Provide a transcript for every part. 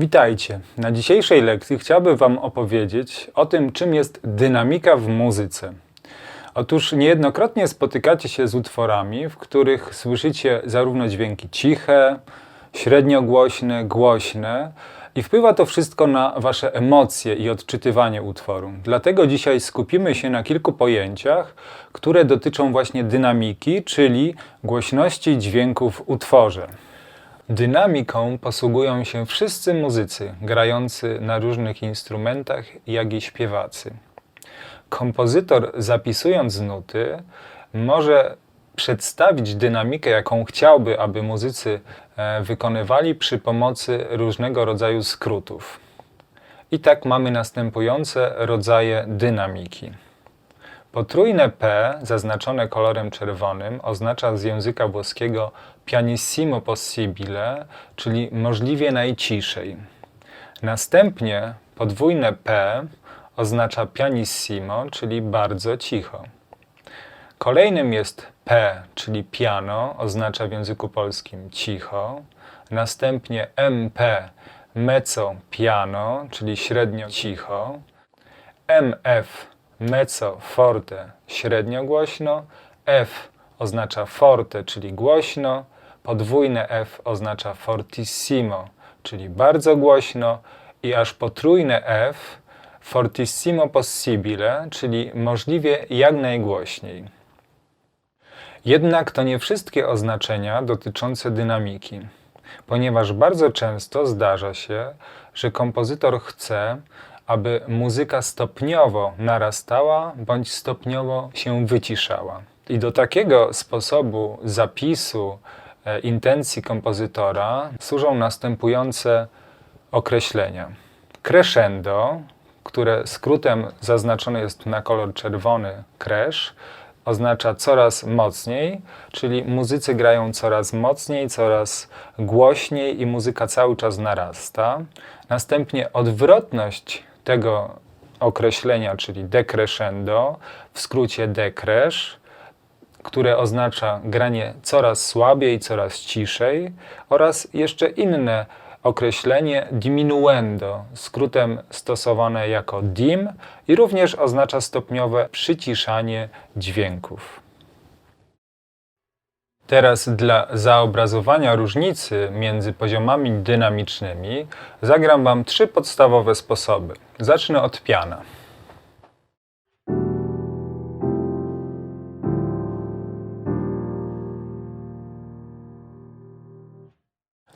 Witajcie. Na dzisiejszej lekcji chciałbym Wam opowiedzieć o tym, czym jest dynamika w muzyce. Otóż niejednokrotnie spotykacie się z utworami, w których słyszycie zarówno dźwięki ciche, średnio głośne, głośne i wpływa to wszystko na Wasze emocje i odczytywanie utworu. Dlatego dzisiaj skupimy się na kilku pojęciach, które dotyczą właśnie dynamiki, czyli głośności dźwięków w utworze. Dynamiką posługują się wszyscy muzycy grający na różnych instrumentach, jak i śpiewacy. Kompozytor, zapisując nuty, może przedstawić dynamikę, jaką chciałby, aby muzycy e, wykonywali przy pomocy różnego rodzaju skrótów. I tak mamy następujące rodzaje dynamiki. Potrójne P, zaznaczone kolorem czerwonym, oznacza z języka włoskiego pianissimo possibile, czyli możliwie najciszej. Następnie podwójne P oznacza pianissimo, czyli bardzo cicho. Kolejnym jest P, czyli piano, oznacza w języku polskim cicho. Następnie MP, mezzo piano, czyli średnio cicho. MF, mezzo forte, średnio głośno. F oznacza forte, czyli głośno. Podwójne F oznacza fortissimo, czyli bardzo głośno. I aż potrójne F, fortissimo possibile, czyli możliwie jak najgłośniej. Jednak to nie wszystkie oznaczenia dotyczące dynamiki, ponieważ bardzo często zdarza się, że kompozytor chce, aby muzyka stopniowo narastała bądź stopniowo się wyciszała. I do takiego sposobu zapisu e, intencji kompozytora służą następujące określenia. Crescendo, które skrótem zaznaczone jest na kolor czerwony crash, oznacza coraz mocniej, czyli muzycy grają coraz mocniej, coraz głośniej i muzyka cały czas narasta. Następnie odwrotność tego określenia, czyli decrescendo, w skrócie decresh, które oznacza granie coraz słabiej, coraz ciszej oraz jeszcze inne określenie diminuendo, skrótem stosowane jako dim i również oznacza stopniowe przyciszanie dźwięków. Teraz dla zaobrazowania różnicy między poziomami dynamicznymi zagram Wam trzy podstawowe sposoby. Zacznę od piana.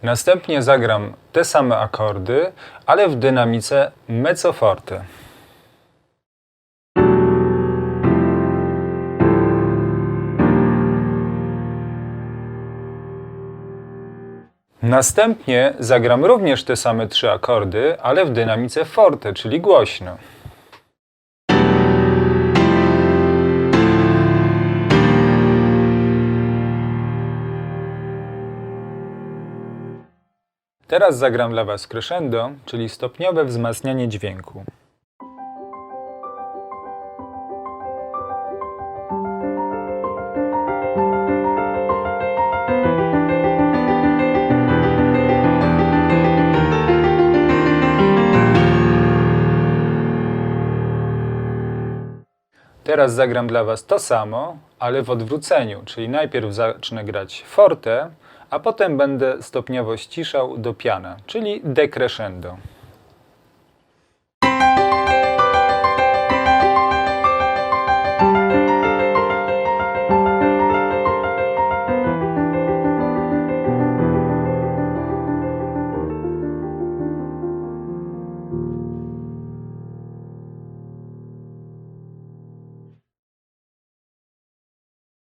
Następnie zagram te same akordy, ale w dynamice mezzo Następnie zagram również te same trzy akordy, ale w dynamice forte, czyli głośno. Teraz zagram dla Was crescendo, czyli stopniowe wzmacnianie dźwięku. Teraz zagram dla Was to samo, ale w odwróceniu, czyli najpierw zacznę grać forte, a potem będę stopniowo ściszał do piana, czyli decrescendo.